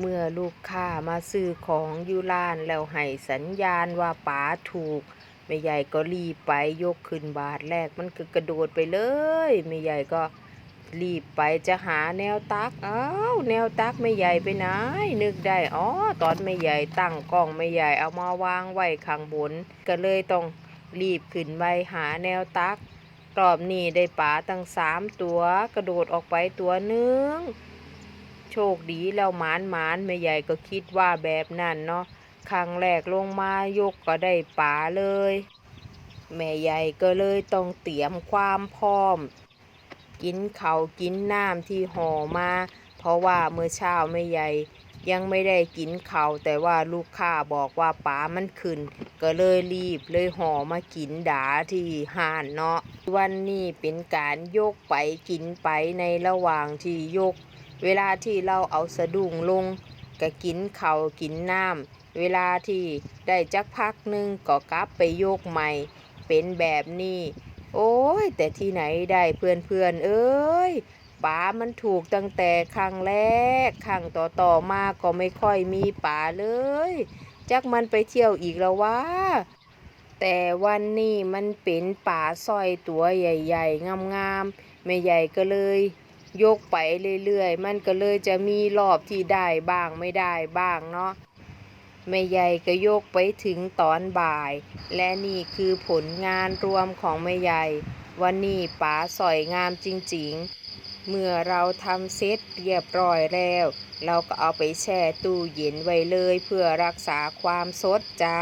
เมื่อลูกค้ามาซื้อของอยู่ร้านแล้วให้สัญญาณว่าป๋าถูกแม่ใหญ่ก็รีบไปยกขึ้นบาทแรกมันก็กระโดดไปเลยแม่ใหญ่ก็รีบไปจะหาแนวตัก อ้าวแนวตักแม่ใหญ่ไปไหน นึกได้ อ๋อ ตอนแม่ใหญ่ตั้งกล้องแม่ใหญ่เอามาวางไว้ข้างบน ก็เลยต้องรีบขึ้นไปหาแนวตักรอบนี้ได้ป๋าตั้งสามตัว กระโดดออกไปตัวนึง โชคดีแล้วหมานหมานแม่ใหญ่ก็คิดว่าแบบนั้นเนาะครั้งแรกลงมายกก็ได้ป๋าเลย แม่ใหญ่ก็เลยต้องเตรียมความพร้อม กินเขากินน้ำที่ห่อมา เพราะว่าเมื่อเช้าแม่ใหญ่ยังไม่ได้กินเขาแต่ว่าลูกค้าบอกว่าป๋ามันขึ้น ก็เลยรีบเลยห่อมากินดาที่ห้านเนาะวันนี้เป็นการยกไปกินไปในระหว่างที่ยก เวลาที่เราเอาสะดุ้งลงก็กินเขาวกินน้ำเวลาที่ได้จักพักหนึงก็กลับไปโยกใหม่ เป็นแบบนี้ โอ้ย แต่ที่ไหนได้เพื่อนเพื่อนๆเอ้ยป๋ามันถูกตั้งแต่ครั้งแรกครั้งต่อต่อๆมาก็ไม่ค่อยมีป๋าเลย จักมันไปเที่ยวอีกแล้ววะแต่วันนี้มันเป็นป่าสร้อยตัวใหญ่ ๆงามๆแม่ใหญ่ก็เลย ยกไปเรื่อยๆ มันก็เลยจะมีรอบที่ได้บ้างไม่ได้บ้างเนาะแม่ใหญ่ก็ยกไปถึงตอนบ่าย และนี่คือผลงานรวมของแม่ใหญ่ วันนี้ป๋าสอยงามจริงๆ เมื่อเราทำเสร็จเรียบร้อยแล้ว เราก็เอาไปแช่ตู้เย็นไว้เลยเพื่อรักษาความสดจ้า